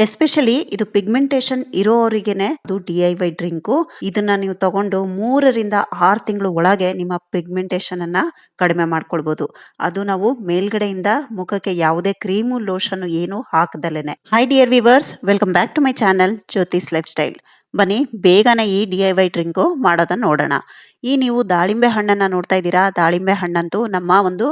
Especially ಇದು pigmentation ಇರೋರಿಗೆನೆ ಅದು D I Y drink ಇದನ್ನ ನೀವು ತಗೊಂಡು ಮೂರರಿಂದ ಆರು ತಿಂಗಳು ಒಳಗೆ ನಿಮ್ಮ ಪಿಗ್ಮೆಂಟೇಷನ್ ಅನ್ನ ಕಡಿಮೆ ಮಾಡ್ಕೊಳ್ಬಹುದು ಅದು ನಾವು ಮೇಲ್ಗಡೆಯಿಂದ ಮುಖಕ್ಕೆ ಯಾವುದೇ ಕ್ರೀಮು ಲೋಷನ್ ಏನು ಹಾಕದಲ್ಲೇನೆ. Hi dear viewers welcome back to my channel Jyothi's lifestyle ಬನ್ನಿ, ಬೇಗನೆ ಈ ಡಿ ಐ ವೈ ಡ್ರಿಂಕು ಮಾಡೋದನ್ನ ನೋಡೋಣ. ಈ ನೀವು ದಾಳಿಂಬೆ ಹಣ್ಣನ್ನ ನೋಡ್ತಾ ಇದ್ದೀರಾ? ದಾಳಿಂಬೆ ಹಣ್ಣಂತೂ ನಮ್ಮ ಒಂದು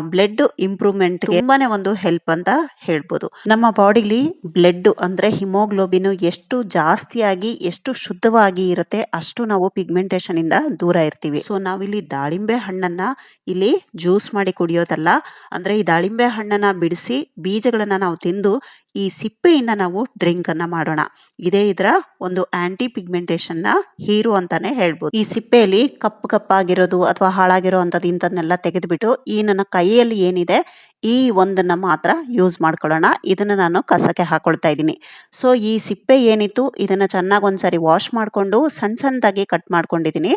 ಬ್ಲಡ್ ಇಂಪ್ರೂವ್ಮೆಂಟ್ ತುಂಬಾನೇ ಒಂದು ಹೆಲ್ಪ್ ಅಂತ ಹೇಳ್ಬೋದು. ನಮ್ಮ ಬಾಡಿಲಿ ಬ್ಲಡ್ ಅಂದ್ರೆ ಹಿಮೋಗ್ಲೋಬಿನ್ ಎಷ್ಟು ಜಾಸ್ತಿಯಾಗಿ, ಎಷ್ಟು ಶುದ್ಧವಾಗಿ ಇರುತ್ತೆ ಅಷ್ಟು ನಾವು ಪಿಗ್ಮೆಂಟೇಷನ್ ಇಂದ ದೂರ ಇರ್ತೀವಿ. ಸೊ, ನಾವಿಲ್ಲಿ ದಾಳಿಂಬೆ ಹಣ್ಣನ್ನ ಇಲ್ಲಿ ಜ್ಯೂಸ್ ಮಾಡಿ ಕುಡಿಯೋದಲ್ಲ, ಅಂದ್ರೆ ಈ ದಾಳಿಂಬೆ ಹಣ್ಣನ್ನ ಬಿಡಿಸಿ ಬೀಜಗಳನ್ನ ನಾವು ತಿಂದು ಈ ಸಿಪ್ಪೆಯಿಂದ ನಾವು ಡ್ರಿಂಕ್ ಅನ್ನ ಮಾಡೋಣ. ಇದೇ ಇದರ ಒಂದು ಆಂಟಿ ಪಿಗ್ಮೆಂಟೇಷನ್ನ ಹೀರೋ ಅಂತಾನೆ ಹೇಳ್ಬೋದು. ಈ ಸಿಪ್ಪೆಯಲ್ಲಿ ಕಪ್ಪು ಕಪ್ಪಾಗಿರೋದು ಅಥವಾ ಹಾಳಾಗಿರೋ ಅಂತದ್ದು ಇಂಥದ್ನೆಲ್ಲ ತೆಗೆದುಬಿಟ್ಟು ಈ ನನ್ನ ಕೈಯಲ್ಲಿ ಏನಿದೆ ಈ ಒಂದನ್ನ ಮಾತ್ರ ಯೂಸ್ ಮಾಡ್ಕೊಳ್ಳೋಣ. ಇದನ್ನ ನಾನು ಕಸಕ್ಕೆ ಹಾಕೊಳ್ತಾ ಇದ್ದೀನಿ. ಸೊ ಈ ಸಿಪ್ಪೆ ಏನಿತ್ತು ಇದನ್ನ ಚೆನ್ನಾಗಿ ಒಂದ್ಸರಿ ವಾಶ್ ಮಾಡಿಕೊಂಡು ಸಣ್ಣ ಸಣ್ಣದಾಗಿ ಕಟ್ ಮಾಡ್ಕೊಂಡಿದ್ದೀನಿ.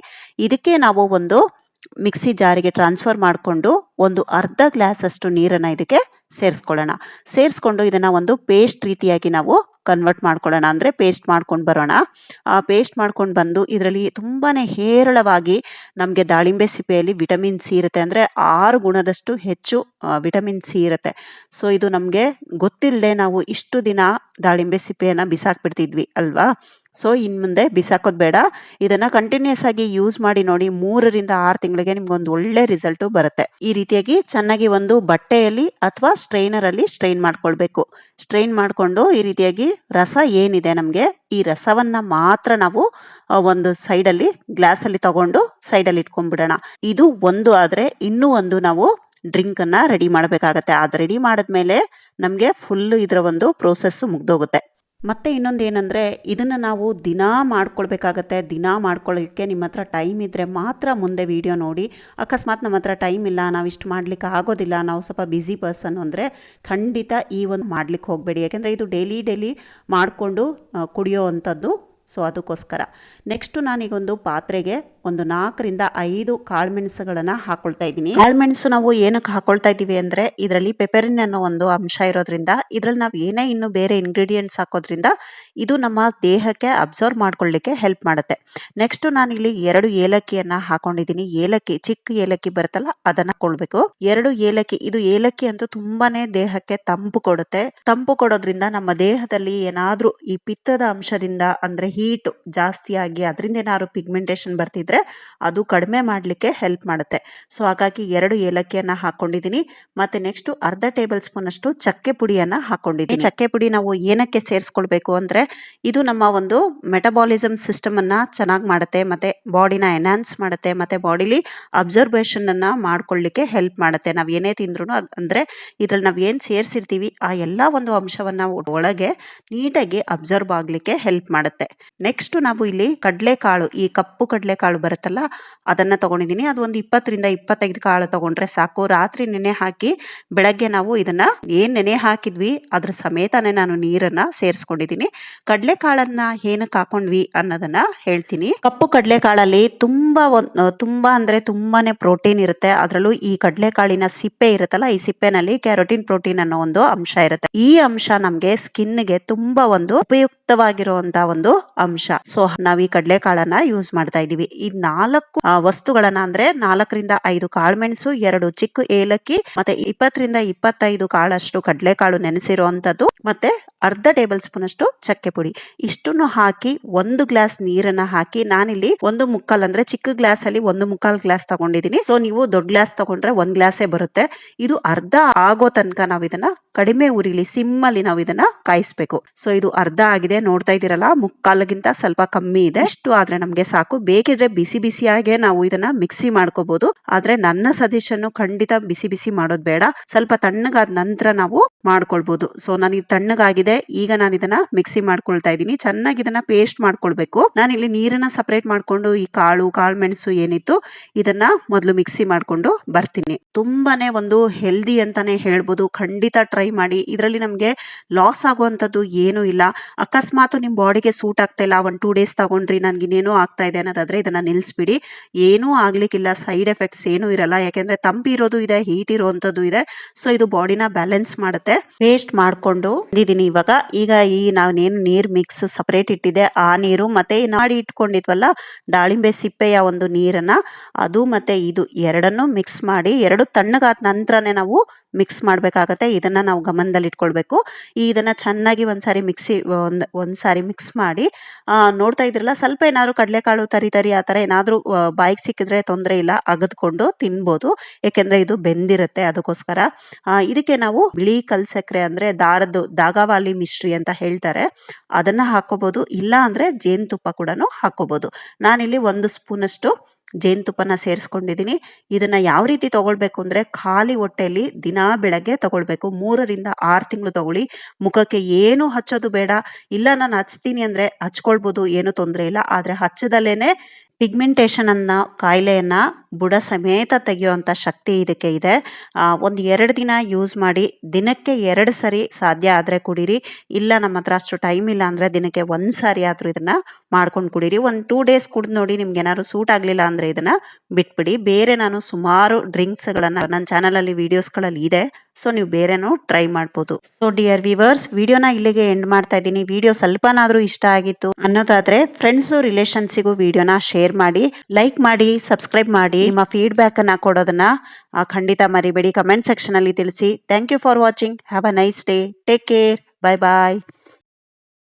ಇದಕ್ಕೆ ನಾವು ಒಂದು ಮಿಕ್ಸಿ ಜಾರಿಗೆ ಟ್ರಾನ್ಸ್ಫರ್ ಮಾಡಿಕೊಂಡು ಒಂದು ಅರ್ಧ ಗ್ಲಾಸ್ ಅಷ್ಟು ನೀರನ್ನ ಇದಕ್ಕೆ ಸೇರಿಸ್ಕೊಳ್ಳೋಣ. ಸೇರಿಸ್ಕೊಂಡು ಇದನ್ನ ಒಂದು ಪೇಸ್ಟ್ ರೀತಿಯಾಗಿ ನಾವು ಕನ್ವರ್ಟ್ ಮಾಡ್ಕೊಳ್ಳೋಣ ಅಂದ್ರೆ ಪೇಸ್ಟ್ ಮಾಡ್ಕೊಂಡು ಬರೋಣ. ಆ ಪೇಸ್ಟ್ ಮಾಡ್ಕೊಂಡು ಬಂದು ಇದರಲ್ಲಿ ತುಂಬಾನೇ ಹೇರಳವಾಗಿ ನಮಗೆ ದಾಳಿಂಬೆ ಸಿಪ್ಪೆಯಲ್ಲಿ ವಿಟಮಿನ್ ಸಿ ಇರುತ್ತೆ ಅಂದ್ರೆ ಆರು ಗುಣದಷ್ಟು ಹೆಚ್ಚು ವಿಟಮಿನ್ ಸಿ ಇರುತ್ತೆ. ಸೊ ಇದು ನಮಗೆ ಗೊತ್ತಿಲ್ಲದೆ ನಾವು ಇಷ್ಟು ದಿನ ದಾಳಿಂಬೆ ಸಿಪ್ಪೆಯನ್ನು ಬಿಸಾಕ್ಬಿಡ್ತಿದ್ವಿ ಅಲ್ವಾ? ಸೊ ಇನ್ನು ಮುಂದೆ ಬಿಸಾಕೋದು ಬೇಡ. ಇದನ್ನ ಕಂಟಿನ್ಯೂಸ್ ಆಗಿ ಯೂಸ್ ಮಾಡಿ ನೋಡಿ ಮೂರರಿಂದ ಆರು ತಿಂಗಳಿಗೆ ನಿಮ್ಗೊಂದು ಒಳ್ಳೆ ರಿಸಲ್ಟ್ ಬರುತ್ತೆ. ಈ ರೀತಿಯಾಗಿ ಚೆನ್ನಾಗಿ ಒಂದು ಬಟ್ಟೆಯಲ್ಲಿ ಅಥವಾ ಸ್ಟ್ರೈನರ್ ಅಲ್ಲಿ ಸ್ಟ್ರೈನ್ ಮಾಡ್ಕೊಳ್ಬೇಕು. ಸ್ಟ್ರೈನ್ ಮಾಡ್ಕೊಂಡು ಈ ರೀತಿಯಾಗಿ ರಸ ಏನಿದೆ ನಮಗೆ, ಈ ರಸವನ್ನ ಮಾತ್ರ ನಾವು ಒಂದು ಸೈಡ್ ಅಲ್ಲಿ ಗ್ಲಾಸ್ ಅಲ್ಲಿ ತಗೊಂಡು ಸೈಡ್ ಅಲ್ಲಿ ಇಟ್ಕೊಂಡ್ಬಿಡೋಣ. ಇದು ಒಂದು ಆದ್ರೆ ಇನ್ನೂ ಒಂದು ನಾವು ಡ್ರಿಂಕ್ ಅನ್ನ ರೆಡಿ ಮಾಡಬೇಕಾಗತ್ತೆ. ಅದ್ ರೆಡಿ ಮಾಡಿದ್ಮೇಲೆ ನಮಗೆ ಫುಲ್ ಇದರ ಒಂದು ಪ್ರೋಸೆಸ್ ಮುಗ್ದೋಗುತ್ತೆ. ಮತ್ತೆ ಇನ್ನೊಂದು ಏನಂದರೆ, ಇದನ್ನು ನಾವು ದಿನಾ ಮಾಡ್ಕೊಳ್ಬೇಕಾಗತ್ತೆ, ದಿನಾ ಮಾಡ್ಕೊಳ್ಳೋಕ್ಕೆ ನಿಮ್ಮ ಹತ್ರ ಟೈಮ್ ಇದ್ದರೆ ಮಾತ್ರ ಮುಂದೆ ವಿಡಿಯೋ ನೋಡಿ. ಅಕಸ್ಮಾತ್ ನಮ್ಮ ಹತ್ರ ಟೈಮ್ ಇಲ್ಲ, ನಾವು ಇಷ್ಟು ಮಾಡ್ಲಿಕ್ಕೆ ಆಗೋದಿಲ್ಲ, ನಾವು ಸ್ವಲ್ಪ ಬ್ಯುಸಿ ಪರ್ಸನ್ ಅಂದರೆ ಖಂಡಿತ ಈ ಒಂದು ಮಾಡ್ಲಿಕ್ಕೆ ಹೋಗಬೇಡಿ. ಯಾಕೆಂದರೆ ಇದು ಡೈಲಿ ಡೈಲಿ ಮಾಡಿಕೊಂಡು ಕುಡಿಯೋ ಅಂಥದ್ದು. ಸೊ, ಅದಕ್ಕೋಸ್ಕರ. ನೆಕ್ಸ್ಟು ನಾನೀಗೊಂದು ಪಾತ್ರೆಗೆ ಒಂದು ನಾಲ್ಕರಿಂದ ಐದು ಕಾಳುಮೆಣಸುಗಳನ್ನ ಹಾಕೊಳ್ತಾ ಇದ್ದೀನಿ. ಕಾಳುಮೆಣಸು ನಾವು ಏನಕ್ಕೆ ಹಾಕೊಳ್ತಾ ಇದ್ದೀವಿ ಅಂದ್ರೆ ಇದರಲ್ಲಿ ಪೆಪೆರಿನ್ ಅನ್ನೋ ಒಂದು ಅಂಶ ಇರೋದ್ರಿಂದ, ಇದ್ರಲ್ಲಿ ನಾವು ಏನೇ ಇನ್ನು ಬೇರೆ ಇಂಗ್ರೀಡಿಯೆಂಟ್ಸ್ ಹಾಕೋದ್ರಿಂದ ಇದು ನಮ್ಮ ದೇಹಕ್ಕೆ ಅಬ್ಸರ್ವ್ ಮಾಡ್ಕೊಳ್ಳಿಕ್ಕೆ ಹೆಲ್ಪ್ ಮಾಡುತ್ತೆ. ನೆಕ್ಸ್ಟ್ ನಾನು ಇಲ್ಲಿ ಎರಡು ಏಲಕ್ಕಿಯನ್ನ ಹಾಕೊಂಡಿದ್ದೀನಿ. ಏಲಕ್ಕಿ, ಚಿಕ್ಕ ಏಲಕ್ಕಿ ಬರುತ್ತಲ್ಲ, ಅದನ್ನ ಕೊಳ್ಬೇಕು ಎರಡು ಏಲಕ್ಕಿ, ಇದು ಏಲಕ್ಕಿ ಅಂತೂ ತುಂಬಾನೇ ದೇಹಕ್ಕೆ ತಂಪು ಕೊಡುತ್ತೆ. ತಂಪು ಕೊಡೋದ್ರಿಂದ ನಮ್ಮ ದೇಹದಲ್ಲಿ ಏನಾದ್ರೂ ಈ ಪಿತ್ತದ ಅಂಶದಿಂದ ಅಂದ್ರೆ ಹೀಟ್ ಜಾಸ್ತಿ ಆಗಿ, ಅದರಿಂದ ಏನಾದ್ರು ಪಿಗ್ಮೆಂಟೇಶನ್ ಬರ್ತಿದ್ರೆ ಅದು ಕಡಿಮೆ ಮಾಡಲಿಕ್ಕೆ ಹೆಲ್ಪ್ ಮಾಡುತ್ತೆ. ಸೊ ಹಾಗಾಗಿ ಎರಡು ಏಲಕ್ಕಿಯನ್ನ ಹಾಕೊಂಡಿದ್ದೀನಿ. ಮತ್ತೆ ನೆಕ್ಸ್ಟ್ ಅರ್ಧ ಟೇಬಲ್ ಸ್ಪೂನ್ ಅಷ್ಟು ಚಕ್ಕೆ ಪುಡಿಯನ್ನ ಹಾಕೊಂಡಿದ್ದೀನಿ. ಚಕ್ಕೆ ಪುಡಿ ನಾವು ಏನಕ್ಕೆ ಸೇರಿಸ್ಕೊಳ್ಬೇಕು ಅಂದ್ರೆ ಇದು ನಮ್ಮ ಒಂದು ಮೆಟಬಾಲಿಸಮ್ ಸಿಸ್ಟಮ್ ಅನ್ನ ಚೆನ್ನಾಗಿ ಮಾಡುತ್ತೆ, ಮತ್ತೆ ಬಾಡಿನ ಎನ್ಹಾನ್ಸ್ ಮಾಡುತ್ತೆ, ಮತ್ತೆ ಬಾಡಿಲಿ ಅಬ್ಸರ್ವೇಷನ್ ಅನ್ನ ಮಾಡ್ಕೊಳ್ಳಿಕ್ಕೆ ಹೆಲ್ಪ್ ಮಾಡುತ್ತೆ. ನಾವ್ ಏನೇ ತಿಂದ್ರೂ ಅಂದ್ರೆ ಇದ್ರಲ್ಲಿ ನಾವ್ ಏನ್ ಸೇರಿಸಿರ್ತೀವಿ ಆ ಎಲ್ಲಾ ಒಂದು ಅಂಶವನ್ನ ಒಳಗೆ ನೀಟಾಗಿ ಅಬ್ಸರ್ವ್ ಆಗ್ಲಿಕ್ಕೆ ಹೆಲ್ಪ್ ಮಾಡುತ್ತೆ. ನೆಕ್ಸ್ಟ್ ನಾವು ಇಲ್ಲಿ ಕಡಲೆಕಾಳು, ಈ ಕಪ್ಪು ಕಡಲೆಕಾಳು ಬರುತ್ತಲ್ಲ, ಅದನ್ನ ತಗೊಂಡಿದ್ದೀನಿ. ಅದು ಒಂದು ಇಪ್ಪತ್ತರಿಂದ ಇಪ್ಪತ್ತೈದು ಕಾಳು ತಗೊಂಡ್ರೆ ಸಾಕು. ರಾತ್ರಿ ನೆನೆ ಹಾಕಿ ಬೆಳಗ್ಗೆ ನಾವು ಇದನ್ನ ಏನು ನೆನೆ ಹಾಕಿದ್ವಿ, ಅದ್ರ ಸಮೇತನೇ ನಾನು ನೀರನ್ನ ಸೇರಿಸ್ಕೊಂಡಿದ್ದೀನಿ. ಕಡಲೆಕಾಳನ್ನ ಏನಕ್ಕೆ ಹಾಕೊಂಡ್ವಿ ಅನ್ನೋದನ್ನ ಹೇಳ್ತೀನಿ. ಕಪ್ಪು ಕಡಲೆಕಾಳಲ್ಲಿ ತುಂಬಾ ತುಂಬಾ ಅಂದ್ರೆ ತುಂಬಾನೇ ಪ್ರೋಟೀನ್ ಇರುತ್ತೆ. ಅದರಲ್ಲೂ ಈ ಕಡಲೆಕಾಳಿನ ಸಿಪ್ಪೆ ಇರುತ್ತಲ್ಲ, ಈ ಸಿಪ್ಪೆನಲ್ಲಿ ಕ್ಯಾರೋಟಿನ್ ಪ್ರೋಟೀನ್ ಅನ್ನೋ ಒಂದು ಅಂಶ ಇರುತ್ತೆ. ಈ ಅಂಶ ನಮಗೆ ಸ್ಕಿನ್ಗೆ ತುಂಬಾ ಒಂದು ಉಪಯುಕ್ತವಾಗಿರುವಂತಹ ಒಂದು ಅಂಶ. ಸೊ, ನಾವು ಈ ಕಡಲೆಕಾಳನ್ನ ಯೂಸ್ ಮಾಡ್ತಾ ಇದೀವಿ. ನಾಲ್ಕು ವಸ್ತುಗಳನ್ನ ಅಂದ್ರೆ ನಾಲ್ಕರಿಂದ ಐದು ಕಾಳುಮೆಣಸು ಎರಡು ಚಿಕ್ಕ ಏಲಕ್ಕಿ, ಮತ್ತೆ ಇಪ್ಪತ್ತರಿಂದ ಇಪ್ಪತ್ತೈದು ಕಾಳಷ್ಟು ಕಡಲೆಕಾಳು ನೆನೆಸಿರುವಂತದ್ದು, ಮತ್ತೆ ಅರ್ಧ ಟೇಬಲ್ ಸ್ಪೂನ್ ಅಷ್ಟು ಚಕ್ಕೆ ಪುಡಿ. ಇಷ್ಟನ್ನು ಹಾಕಿ ಒಂದು ಗ್ಲಾಸ್ ನೀರನ್ನ ಹಾಕಿ, ನಾನಿಲ್ಲಿ ಒಂದು ಮುಕ್ಕಾಲ್ ಅಂದ್ರೆ ಚಿಕ್ಕ ಗ್ಲಾಸ್ ಅಲ್ಲಿ ಒಂದು ಮುಕ್ಕಾಲ್ ಗ್ಲಾಸ್ ತಗೊಂಡಿದ್ದೀನಿ. ಸೊ ನೀವು ದೊಡ್ಡ ಗ್ಲಾಸ್ ತಗೊಂಡ್ರೆ ಒಂದ್ ಗ್ಲಾಸೇ ಬರುತ್ತೆ. ಇದು ಅರ್ಧ ಆಗೋ ತನಕ ನಾವು ಇದನ್ನ ಕಡಿಮೆ ಉರಿಲಿ ಸಿಮ್ ಅಲ್ಲಿ ನಾವು ಇದನ್ನ ಕಾಯಿಸ್ಬೇಕು. ಸೊ ಇದು ಅರ್ಧ ಆಗಿದೆ. ನೋಡ್ತಾ ಇದೀರಲ್ಲ ಮುಕ್ಕಾಲ್ಗಿಂತ ಸ್ವಲ್ಪ ಕಮ್ಮಿ ಇದೆ. ಇಷ್ಟು ಆದ್ರೆ ನಮ್ಗೆ ಸಾಕು. ಬೇಕಿದ್ರೆ ಬಿಸಿ ಬಿಸಿಯಾಗೆ ನಾವು ಇದನ್ನ ಮಿಕ್ಸಿ ಮಾಡ್ಕೋಬಹುದು ಆದ್ರೆ ನನ್ನ ಸಜೆಷನ್ ಖಂಡಿತ ಬಿಸಿ ಬಿಸಿ ಮಾಡೋದ್ ಬೇಡ. ಸ್ವಲ್ಪ ತಣ್ಣಗಾದ ನಂತರ ನಾವು ಮಾಡ್ಕೊಳ್ಬಹುದು ಸೊ ನನಗೆ ತಣ್ಣಗಾಗಿದೆ. ಈಗ ನಾನು ಇದನ್ನ ಮಿಕ್ಸಿ ಮಾಡ್ಕೊಳ್ತಾ ಇದ್ದೀನಿ. ಚೆನ್ನಾಗಿ ಇದನ್ನ ಪೇಸ್ಟ್ ಮಾಡ್ಕೊಳ್ಬೇಕು. ನಾನು ಇಲ್ಲಿ ನೀರನ್ನ ಸಪರೇಟ್ ಮಾಡ್ಕೊಂಡು ಈ ಕಾಳು ಕಾಳು ಮೆಣಸು ಏನಿತ್ತು ಇದನ್ನ ಮೊದಲು ಮಿಕ್ಸಿ ಮಾಡ್ಕೊಂಡು ಬರ್ತೀನಿ. ತುಂಬಾನೇ ಒಂದು ಹೆಲ್ದಿ ಅಂತಾನೆ ಹೇಳ್ಬೋದು. ಖಂಡಿತ ಟ್ರೈ ಮಾಡಿ. ಇದರಲ್ಲಿ ನಮ್ಗೆ ಲಾಸ್ ಆಗುವಂತದ್ದು ಏನೂ ಇಲ್ಲ. ಅಕಸ್ಮಾತ್ ನಿಮ್ ಬಾಡಿಗೆ ಸೂಟ್ ಆಗ್ತಾ ಇಲ್ಲ. ಒನ್ ಟೂ ಡೇಸ್ ತಗೊಂಡ್ರಿ. ನನ್ಗೆ ಇನ್ನೇನೋ ಆಗ್ತಾ ಇದೆ ಅನ್ನೋದಾದ್ರೆ ಇದನ್ನ ನಿಲ್ಲಿಸ್ಬಿಡಿ ಏನೂ ಆಗ್ಲಿಕ್ಕಿಲ್ಲ, ಸೈಡ್ ಎಫೆಕ್ಟ್ಸ್ ಏನೂ ಇರಲ್ಲ. ಯಾಕೆಂದ್ರೆ ತಂಪಿರೋದು ಇದೆ, ಹೀಟ್ ಇರುವಂತದ್ದು ಇದೆ. ಸೊ, ಇದು ಬಾಡಿನ ಬ್ಯಾಲೆನ್ಸ್ ಮಾಡುತ್ತೆ. ಪೇಸ್ಟ್ ಮಾಡಿಕೊಂಡು ಬಂದಿದ್ದೀನಿ ಇವಾಗ. ಈಗ ಈ ನಾವೇನು ನೀರು ಮಿಕ್ಸ್ ಸಪರೇಟ್ ಇಟ್ಟಿದೆ ಆ ನೀರು ಮತ್ತೆ ನಾಡಿ ಇಟ್ಕೊಂಡಿದ್ವಲ್ಲ, ದಾಳಿಂಬೆ ಸಿಪ್ಪೆಯ ಒಂದು ನೀರನ್ನ. ಅದು ಮತ್ತೆ ಇದು ಎರಡನ್ನು ಮಿಕ್ಸ್ ಮಾಡಿ, ಎರಡು ತಣ್ಣಗಾದ ನಂತರನೇ ನಾವು ಮಿಕ್ಸ್ ಮಾಡಬೇಕಾಗತ್ತೆ. ಇದನ್ನ ನಾವು ಗಮನದಲ್ಲಿ ಇಟ್ಕೊಳ್ಬೇಕು ಇದನ್ನ ಚೆನ್ನಾಗಿ ಒಂದ್ಸಾರಿ ಮಿಕ್ಸಿ, ಒಂದ್, ಒಂದ್ಸಾರಿ ಮಿಕ್ಸ್ ಮಾಡಿ ನೋಡ್ತಾ ಇದ್ರಲ್ಲ, ಸ್ವಲ್ಪ ಏನಾದ್ರು ಕಡಲೆಕಾಳು ತರಿ ತರಿ ಆ ಏನಾದರೂ ಬಾಯಿಗೆ ಸಿಕ್ಕಿದ್ರೆ ತೊಂದರೆ ಇಲ್ಲ, ಅಗದ್ಕೊಂಡು ತಿನ್ಬೋದು. ಯಾಕೆಂದ್ರೆ ಇದು ಬೆಂದಿರುತ್ತೆ ಅದಕ್ಕೋಸ್ಕರ. ಇದಕ್ಕೆ ನಾವು ಬಿಳಿ ಕಲ್ ಸಕ್ಕರೆ ಅಂದ್ರೆ ದಾರದ್ದು, ದಾಗಾವಾಲಿ ಮಿಶ್ರಿ ಅಂತ ಹೇಳ್ತಾರೆ. ಅದನ್ನ ಹಾಕೋಬಹುದು ಇಲ್ಲ ಅಂದ್ರೆ ಜೇನುತುಪ್ಪ ಕೂಡ ಹಾಕೋಬಹುದು ನಾನಿಲ್ಲಿ ಒಂದು ಸ್ಪೂನಷ್ಟು ಜೇನುತುಪ್ಪನ ಸೇರಿಸ್ಕೊಂಡಿದ್ದೀನಿ. ಇದನ್ನ ಯಾವ ರೀತಿ ತಗೊಳ್ಬೇಕು ಅಂದ್ರೆ ಖಾಲಿ ಹೊಟ್ಟೆಯಲ್ಲಿ ದಿನಾ ಬೆಳಗ್ಗೆ ತಗೊಳ್ಬೇಕು. ಮೂರರಿಂದ ಆರು ತಿಂಗಳು ತಗೊಳ್ಳಿ. ಮುಖಕ್ಕೆ ಏನು ಹಚ್ಚೋದು ಬೇಡ. ಇಲ್ಲ, ನಾನು ಹಚ್ತೀನಿ ಅಂದ್ರೆ ಹಚ್ಕೊಳ್ಬೋದು, ಏನು ತೊಂದರೆ ಇಲ್ಲ. ಆದ್ರೆ ಹಚ್ಚದಲ್ಲೇನೆ ಪಿಗ್ಮೆಂಟೇಷನ್ ಅನ್ನ ಕಾಯಿಲೆಯನ್ನ ಬುಡ ಸಮೇತ ತೆಗೆಯುವಂತ ಶಕ್ತಿ ಇದಕ್ಕೆ ಇದೆ. ಒಂದು ಎರಡು ದಿನ ಯೂಸ್ ಮಾಡಿ, ದಿನಕ್ಕೆ ಎರಡು ಸರಿ ಸಾಧ್ಯ ಆದರೆ ಕುಡೀರಿ. ಇಲ್ಲ ನಮ್ಮ ಹತ್ರ ಅಷ್ಟು ಟೈಮ್ ಇಲ್ಲ ಅಂದರೆ ದಿನಕ್ಕೆ ಒಂದು ಸಾರಿ ಆದರೂ ಇದನ್ನು ಮಾಡ್ಕೊಂಡು ಕುಡೀರಿ. ಒಂದು ಟೂ ಡೇಸ್ ಕುಡಿದು ನೋಡಿ ನಿಮ್ಗೆ ಏನಾದ್ರು ಸೂಟ್ ಆಗಲಿಲ್ಲ ಅಂದರೆ ಇದನ್ನು ಬಿಟ್ಬಿಡಿ. ಬೇರೆ ನಾನು ಸುಮಾರು ಡ್ರಿಂಕ್ಸ್ಗಳನ್ನು ನನ್ನ ಚಾನಲಲ್ಲಿ ವೀಡಿಯೋಸ್ಗಳಲ್ಲಿ ವಿಡಿಯೋಸ್ಗಳಲ್ಲಿ ಇದೆ. ಸೊ ನೀವು ಬೇರೆನೂ ಟ್ರೈ ಮಾಡ್ಬೋದು. ಸೊ ಡಿಯರ್ ವಿವರ್ಸ್ ವಿಡಿಯೋನ ಇಲ್ಲಿಗೆ ಎಂಡ್ ಮಾಡ್ತಾ ಇದ್ದೀನಿ. ವಿಡಿಯೋ ಸ್ವಲ್ಪನಾದ್ರೂ ಇಷ್ಟ ಆಗಿತ್ತು ಅನ್ನೋದಾದರೆ ಫ್ರೆಂಡ್ಸು ರಿಲೇಷನ್ಸಿಗೂ ವಿಡಿಯೋನ ಶೇರ್ ಮಾಡಿ ಲೈಕ್ ಮಾಡಿ ಸಬ್ಸ್ಕ್ರೈಬ್ ಮಾಡಿ. ನಿಮ್ಮ ಫೀಡ್ಬ್ಯಾಕ್ ಅನ್ನ ಕೊಡೋದನ್ನ ಖಂಡಿತ ಮರಿಬೇಡಿ. ಕಮೆಂಟ್ ಸೆಕ್ಷನ್ ಅಲ್ಲಿ ತಿಳಿಸಿ. Thank you for watching have a nice day take care bye bye